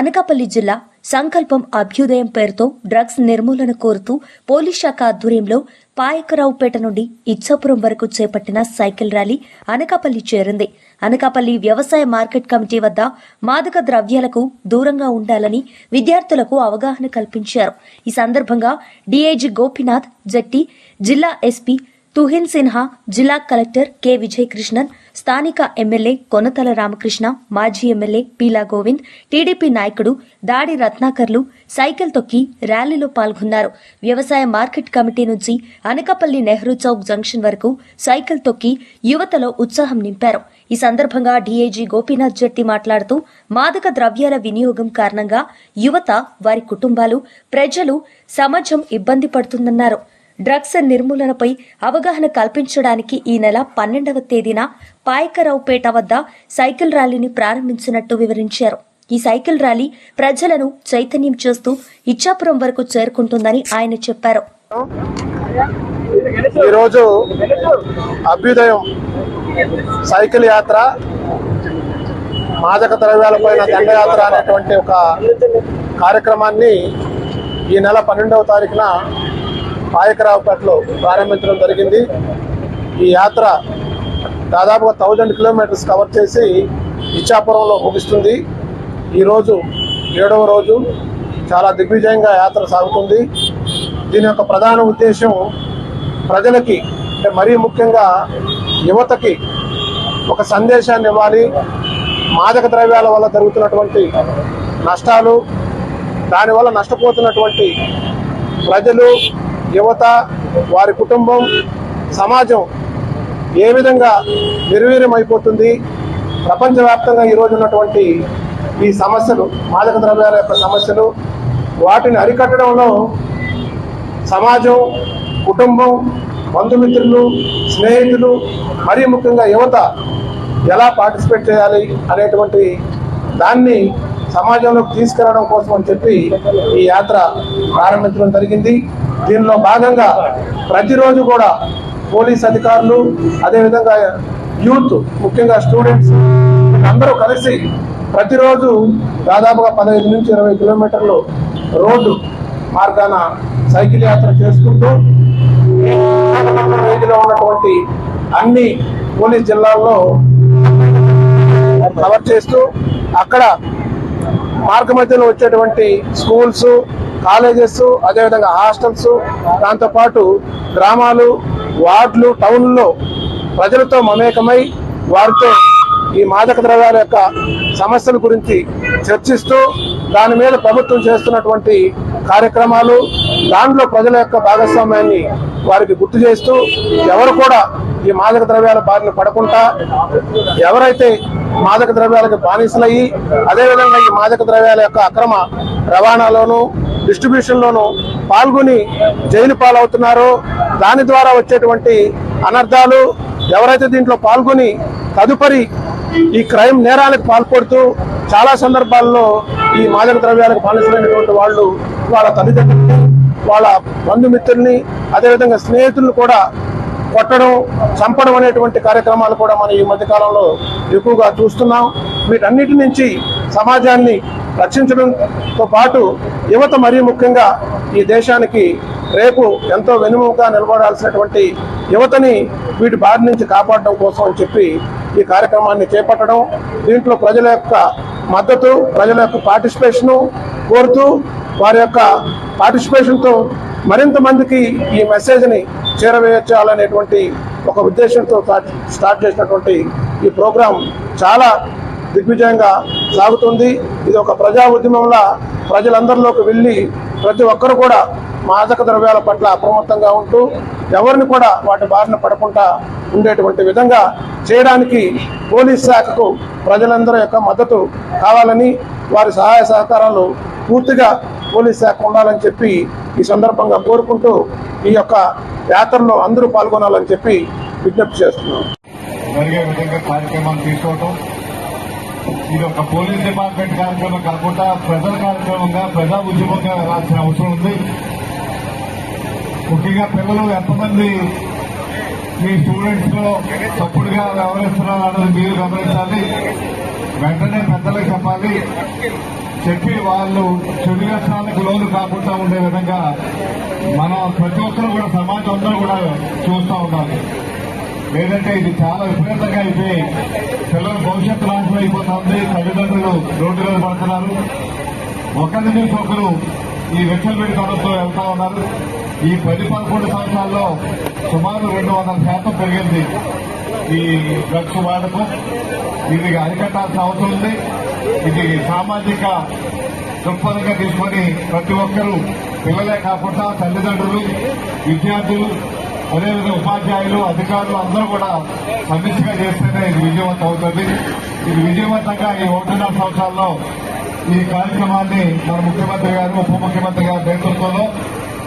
అనకాపల్లి జిల్లా సంకల్పం అభ్యుదయం పేరుతో డ్రగ్స్ నిర్మూలన కోరుతూ పోలీస్ శాఖ ఆధ్వర్యంలో పాయకరావుపేట నుండి ఇచ్చాపురం వరకు చేపట్టిన సైకిల్ ర్యాలీ అనకాపల్లి చేరింది. అనకాపల్లి వ్యవసాయ మార్కెట్ కమిటీ వద్ద మాదక ద్రవ్యాలకు దూరంగా ఉండాలని విద్యార్థులకు అవగాహన కల్పించారు. ఈ సందర్భంగా డీఐజీ గోపీనాథ్ జట్టి జిల్లా ఎస్పీ తుహిన్ సిన్హా జిల్లా కలెక్టర్ కె. విజయ్ కృష్ణన్ స్థానిక ఎమ్మెల్యే కొనతల రామకృష్ణ మాజీ ఎమ్మెల్యే పీలా గోవింద్ టీడీపీ నాయకుడు దాడి రత్నాకర్లు సైకిల్ తొక్కి ర్యాలీలో పాల్గొన్నారు. వ్యవసాయ మార్కెట్ కమిటీ నుంచి అనకపల్లి నెహ్రూ చౌక్ జంక్షన్ వరకు సైకిల్ తొక్కి యువతలో ఉత్సాహం నింపారు. ఈ సందర్భంగా డీఐజీ గోపీనాథ్ జెట్టి మాట్లాడుతూ మాదక ద్రవ్యాల వినియోగం కారణంగా యువత వారి కుటుంబాలు ప్రజలు సమాజం ఇబ్బంది పడుతుందన్నారు. డ్రగ్స్ నిర్మూలనపై అవగాహన కల్పించడానికి ఈ నెల పన్నెండవ తేదీన పాయకరావుపేట వద్ద సైకిల్ ర్యాలీని ప్రారంభించినట్టు వివరించారు. ఈ సైకిల్ ర్యాలీ ప్రజలను చైతన్యం చేస్తూ ఇచ్చాపురం వరకు చేరుకుంటుందని ఆయన చెప్పారు. ఈరోజు అభ్యుదయం సైకిల్ యాత్ర మాదక ద్రవ్యాలపైన దండయాత్ర అనేటువంటి ఒక కార్యక్రమాన్ని ఈ నెల పన్నెండవ తారీఖున పాయకరావుపేటలో ప్రారంభించడం జరిగింది. ఈ యాత్ర దాదాపుగా థౌజండ్ కిలోమీటర్స్ కవర్ చేసి ఇచ్చాపురంలో ముగుస్తుంది. ఈరోజు ఏడవ రోజు చాలా దిగ్విజయంగా యాత్ర సాగుతుంది. దీని యొక్క ప్రధాన ఉద్దేశం ప్రజలకి అంటే మరీ ముఖ్యంగా యువతకి ఒక సందేశాన్ని ఇవ్వాలి. మాదక ద్రవ్యాల వల్ల జరుగుతున్నటువంటి నష్టాలు దానివల్ల నష్టపోతున్నటువంటి ప్రజలు యువత వారి కుటుంబం సమాజం ఏ విధంగా నిర్వీర్యమైపోతుంది ప్రపంచవ్యాప్తంగా ఈరోజు ఉన్నటువంటి ఈ సమస్యలు మాదక ద్రవ్యాల యొక్క సమస్యలు వాటిని అరికట్టడంలో సమాజం కుటుంబం బంధుమిత్రులు స్నేహితులు మరీ ముఖ్యంగా యువత ఎలా పార్టిసిపేట్ చేయాలి అనేటువంటి దాన్ని సమాజంలోకి తీసుకెళ్ళడం కోసం అని చెప్పి ఈ యాత్ర ప్రారంభించడం జరిగింది. దీనిలో భాగంగా ప్రతిరోజు కూడా పోలీస్ అధికారులు అదేవిధంగా యూత్ ముఖ్యంగా స్టూడెంట్స్ అందరూ కలిసి ప్రతిరోజు దాదాపుగా పదహైదు నుంచి ఇరవై కిలోమీటర్లు రోడ్డు మార్గాన సైకిల్ యాత్ర చేసుకుంటూ రేంజ్లో ఉన్నటువంటి అన్ని పోలీస్ జిల్లాల్లో కవర్ చేస్తూ అక్కడ మార్గ మధ్యలో వచ్చేటువంటి స్కూల్స్ కాలేజెస్ అదేవిధంగా హాస్టల్స్ దాంతోపాటు గ్రామాలు వార్డులు టౌన్లో ప్రజలతో మమేకమై వారితో ఈ మాదక ద్రవ్యాల యొక్క సమస్యల గురించి చర్చిస్తూ దాని మీద ప్రభుత్వం చేస్తున్నటువంటి కార్యక్రమాలు దాంట్లో ప్రజల యొక్క భాగస్వామ్యాన్ని వారికి గుర్తు చేస్తూ ఎవరు కూడా ఈ మాదక ద్రవ్యాల బారిన పడకుండా ఎవరైతే మాదక ద్రవ్యాలకు బానిసలయ్యి అదేవిధంగా ఈ మాదక ద్రవ్యాల యొక్క అక్రమ రవాణాలోను డిస్ట్రిబ్యూషన్లోను పాల్గొని జైలు పాలవుతున్నారో దాని ద్వారా వచ్చేటువంటి అనర్థాలు ఎవరైతే దీంట్లో పాల్గొని తదుపరి ఈ క్రైమ్ నేరాలకు పాల్పడుతూ చాలా సందర్భాల్లో ఈ మాదక ద్రవ్యాలకు బానిసలైనటువంటి వాళ్ళు వాళ్ళ తల్లిదండ్రులు వాళ్ళ బంధుమిత్రుల్ని అదేవిధంగా స్నేహితులను కూడా కొట్టడం చంపడం అనేటువంటి కార్యక్రమాలు కూడా మనం ఈ మధ్యకాలంలో ఎక్కువగా చూస్తున్నాం. వీటన్నిటి నుంచి సమాజాన్ని రక్షించడంతో పాటు యువత మరీ ముఖ్యంగా ఈ దేశానికి రేపు ఎంతో వెనుముగా నిలబడాల్సినటువంటి యువతని వీటి బారి నుంచి కాపాడడం కోసం అని చెప్పి ఈ కార్యక్రమాన్ని చేపట్టడం దీంట్లో ప్రజల యొక్క మద్దతు ప్రజల యొక్క పార్టిసిపేషను కోరుతూ వారి యొక్క పార్టిసిపేషన్తో మరింత మందికి ఈ మెసేజ్ని చేరవేయాలనేటువంటి ఒక ఉద్దేశంతో స్టార్ట్ స్టార్ట్ చేసినటువంటి ఈ ప్రోగ్రాం చాలా దిగ్విజయంగా సాగుతుంది. ఇది ఒక ప్రజా ఉద్యమంలా ప్రజలందరిలోకి వెళ్ళి ప్రతి ఒక్కరు కూడా మాదక ద్రవ్యాల పట్ల అప్రమత్తంగా ఉంటూ ఎవరిని కూడా వాటి బారిన పడకుండా ఉండేటువంటి విధంగా చేయడానికి పోలీస్ శాఖకు ప్రజలందరి యొక్క మద్దతు కావాలని వారి సహాయ సహకారాలు పూర్తిగా పోలీస్ శాఖ ఉండాలని చెప్పి ఈ సందర్భంగా కోరుకుంటూ ఈ యొక్క యాత్రలో అందరూ పాల్గొనాలని చెప్పి విజ్ఞప్తి చేస్తున్నాం. జరిగే విధంగా కార్యక్రమాలు తీసుకోవటం. ఇది ఒక పోలీస్ డిపార్ట్మెంట్ కార్యక్రమం కాకుండా ప్రజల కార్యక్రమంగా ప్రజా ఉద్యమంగా వెళ్ళాల్సిన అవసరం ఉంది. ముఖ్యంగా పిల్లలు ఎంతమంది మీ స్టూడెంట్స్లో తప్పుడుగా వ్యవహరిస్తున్నారు అన్నది మీరు గమనించాలి. వెంటనే పెద్దలకు చెప్పాలి. చెప్పి వాళ్ళు చెడు వ్యసనాలకు లోను కాకుండా ఉండే విధంగా మన ప్రతి ఒక్కరు కూడా సమాజం అందరూ కూడా చూస్తూ ఉండాలి లేదంటే ఇది చాలా విపరీతంగా అయిపోయి పిల్లల భవిష్యత్తు నాశనం అయిపోతుంది తల్లిదండ్రులు రోడ్డు మీద పడుతున్నారు. ఒకరి నుంచి ఒకరు ఈ విచ్చలవిడి తరంతో వెళ్తా ఉన్నారు. ఈ పది పదకొండు సంవత్సరాల్లో సుమారు రెండు వందల శాతం పెరిగింది ఈ డ్రగ్స్ వాడకం. ఇది అరికట్టాల్సిన అవసరం ఉంది. ఇది సామాజిక దృక్పథంగా తీసుకొని ప్రతి ఒక్కరూ పిల్లలే కాకుండా తల్లిదండ్రులు విద్యార్థులు అదేవిధంగా ఉపాధ్యాయులు అధికారులు అందరూ కూడా సమిష్టిగా చేస్తేనే ఇది విజయవంతం అవుతుంది. ఇది విజయవంతంగా ఈ ఒకటిన్నర సంవత్సరాల్లో ఈ కార్యక్రమాన్ని మన ముఖ్యమంత్రి గారు ఉప ముఖ్యమంత్రి గారి నేతృత్వంలో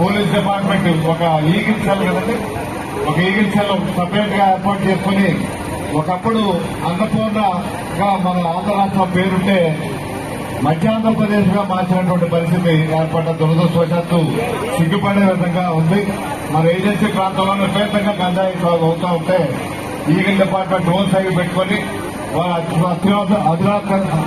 పోలీస్ డిపార్ట్మెంట్ ఒక ఈగిల్ సెల్ కదండి? ఒక ఈగిల్ సెల్ సపరేట్గా ఏర్పాటు చేసుకుని ఒకప్పుడు అన్నపూర్ణగా మన ఆంధ్ర రాష్ట్రం పేరుంటే మధ్యాంధ్రప్రదేశ్గా మార్చినటువంటి పరిస్థితి ఏర్పడ్డ దురదృష్టవశాత్తు సిగ్గుపడే విధంగా ఉంది. మన ఏజెన్సీ ప్రాంతంలో విపరీతంగా గంజాయి సాగు అవుతా ఉంటే ఈగల్ డిపార్ట్మెంట్ డ్రోన్ సైకి పెట్టుకొని వాళ్ళ అధునాతన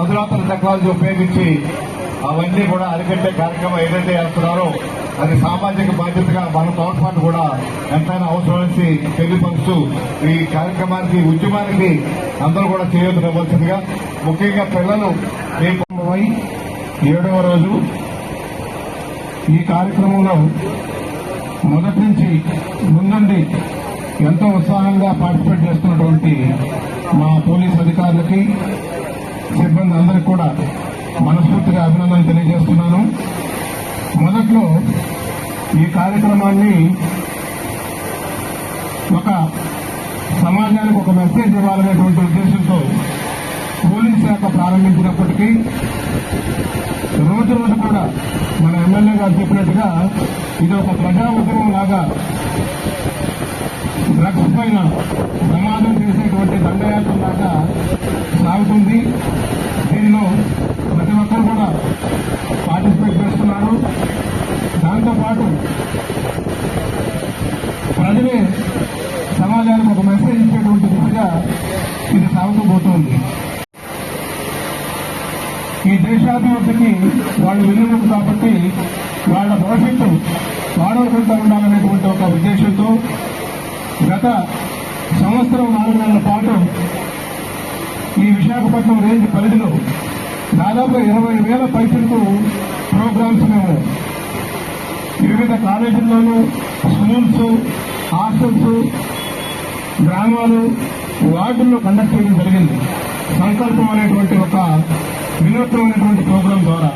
అధునాతన టెక్నాలజీ ఉపయోగించి అవన్నీ కూడా అరికట్టే కార్యక్రమం ఏదైతే చేస్తున్నారో అది సామాజిక బాధ్యతగా మన తోడ్పాటు కూడా ఎంతైనా అవసరమని తెలియపరుస్తూ ఈ కార్యక్రమానికి ఉద్యమానికి అందరూ కూడా చేయవలసిందిగా ముఖ్యంగా పిల్లలు రేపు ఏడవ రోజు ఈ కార్యక్రమంలో మొదటి నుంచి ముందుండి ఎంతో ఉత్సాహంగా పార్టిసిపేట్ చేస్తున్నటువంటి మా పోలీస్ అధికారులకి సిబ్బంది అందరికీ కూడా మనస్ఫూర్తిగా అభినందనలు తెలియజేస్తున్నాను. మొదట్లో ఈ కార్యక్రమాన్ని ఒక సమాజానికి ఒక మెసేజ్ ఇవ్వాలనేటువంటి ఉద్దేశంతో పోలీస్ శాఖ ప్రారంభించినప్పటికీ రోజు రోజు కూడా మన ఎమ్మెల్యే గారు చెప్పినట్టుగా ఇది ఒక ప్రజా ఉద్యమం లాగా డ్రగ్స్ పైన ప్రమాదం చేసేటువంటి దండయాత్ర లాగా సాగుతుంది. దీనిలో ప్రతి ఒక్కరు కూడా చేస్తున్నారు దాంతోపాటు ప్రజలే సమాజానికి ఒక మెసేజ్ ఇచ్చేటువంటి దిశగా ఇది సాగుతూ ఈ దేశాభివృద్ధికి వాళ్ళు వెన్నుముక కాబట్టి వాళ్ళ భవిష్యత్తు వాడవకుండా ఉండాలనేటువంటి ఒక ఉద్దేశంతో గత సంవత్సరం నాలుగు నెలల పాటు ఈ విశాఖపట్నం రేంజ్ పరిధిలో దాదాపు ఇరవై వేల పైసలకు ప్రోగ్రామ్స్ మేము వివిధ కాలేజీల్లోనూ స్కూల్స్ హాస్టల్స్ గ్రామాలు వార్డుల్లో కండక్ట్ చేయడం జరిగింది. సంకల్పం అనేటువంటి ఒక వినూత్నమైనటువంటి ప్రోగ్రాం ద్వారా.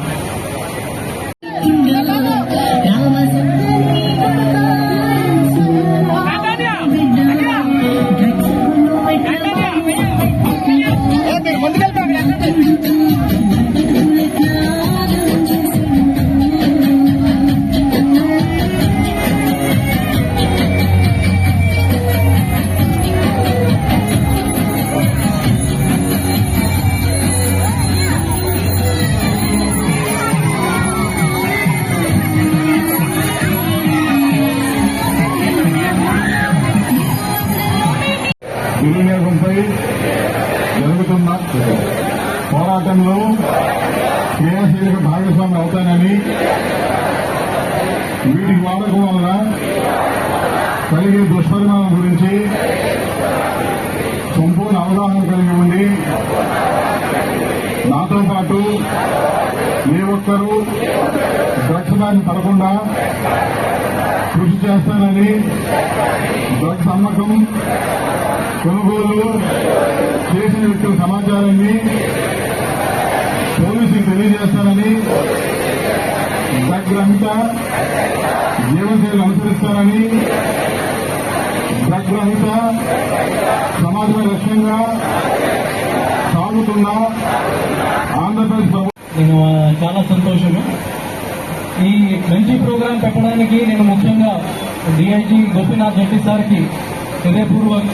వినియోగంపై జరుగుతున్న పోరాటంలో క్రియాశీలక భాగస్వామి అవుతానని వీటికి వాడకం వలన కలిగే దుష్పరిణామం గురించి సంపూర్ణ అవగాహన కలిగి ఉండి నాతో పాటు ఏ ఒక్కరూ డ్రగ్స్ బారిన పడకుండా కృషి చేస్తానని డ్రగ్స్ అమ్మకం కొనుగోలు చేసిన వ్యక్తుల సమాచారాన్ని పోలీసులకు తెలియజేస్తానని దగ్గరంత జీవనశైలి అనుసరిస్తానని దగ్గరంత సమాజ లక్ష్యంగా సాగుతున్న ఆంధ్రప్రదేశ్ నేను చాలా సంతోషము. ఈ మంచి ప్రోగ్రాం పెట్టడానికి నేను ముఖ్యంగా డిఐజీ గోపీనాథ్ రెడ్డి సార్కి హృదయపూర్వక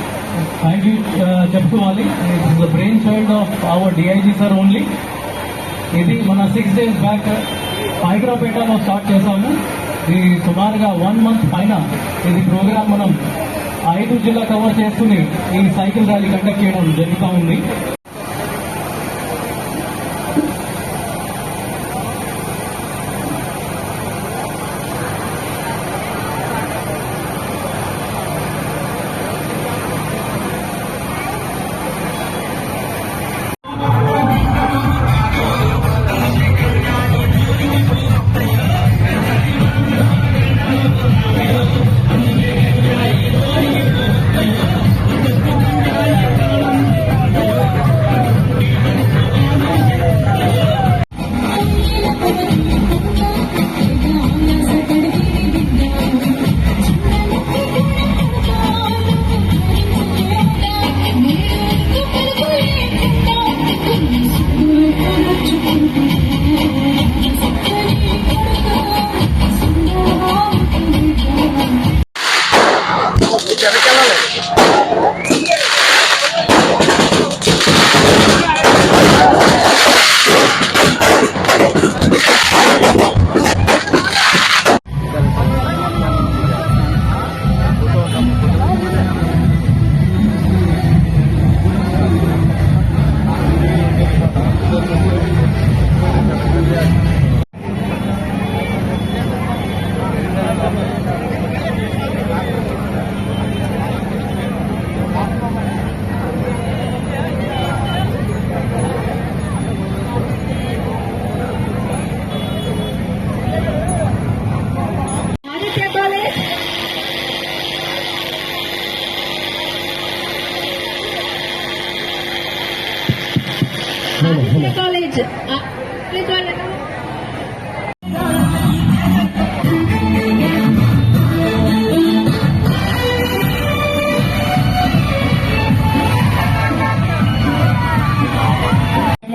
థ్యాంక్ యూ uh, చెప్పుకోవాలి. The brain child of our DIG sir only ఇది మన సిక్స్ డేస్ బ్యాక్ హైదరాబాద్లో స్టార్ట్ చేశాము. ఇది సుమారుగా వన్ మంత్ పైన ఇది ప్రోగ్రామ్ మనం ఐదు జిల్లా కవర్ చేసుకుని ఈ సైకిల్ ర్యాలీ కండక్ట్ చేయడం జరుగుతూ ఉంది.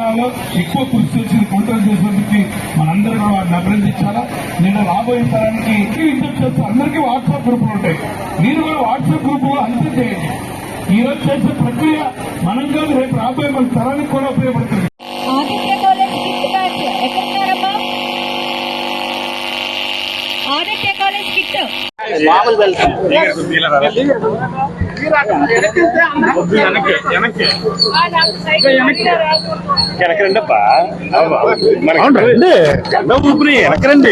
తెలంగాణలో ఎక్కువ కృషి చేసింది కంట్రోల్ చేసినందుకు మనందరూ కూడా వాటిని అభినందించాలా? నిన్న రాబోయే తరానికి అందరికీ వాట్సాప్ గ్రూపులు ఉంటాయి. మీరు కూడా వాట్సాప్ గ్రూపులో అంతం చేయండి. ఈరోజు చేసే ప్రక్రియ మనం కాదు రేపు రాబోయే మన తరానికి కూడా ఉపయోగపడుతుంది. எனக்கு ரெண்டு. எனக்கு ரெண்டு.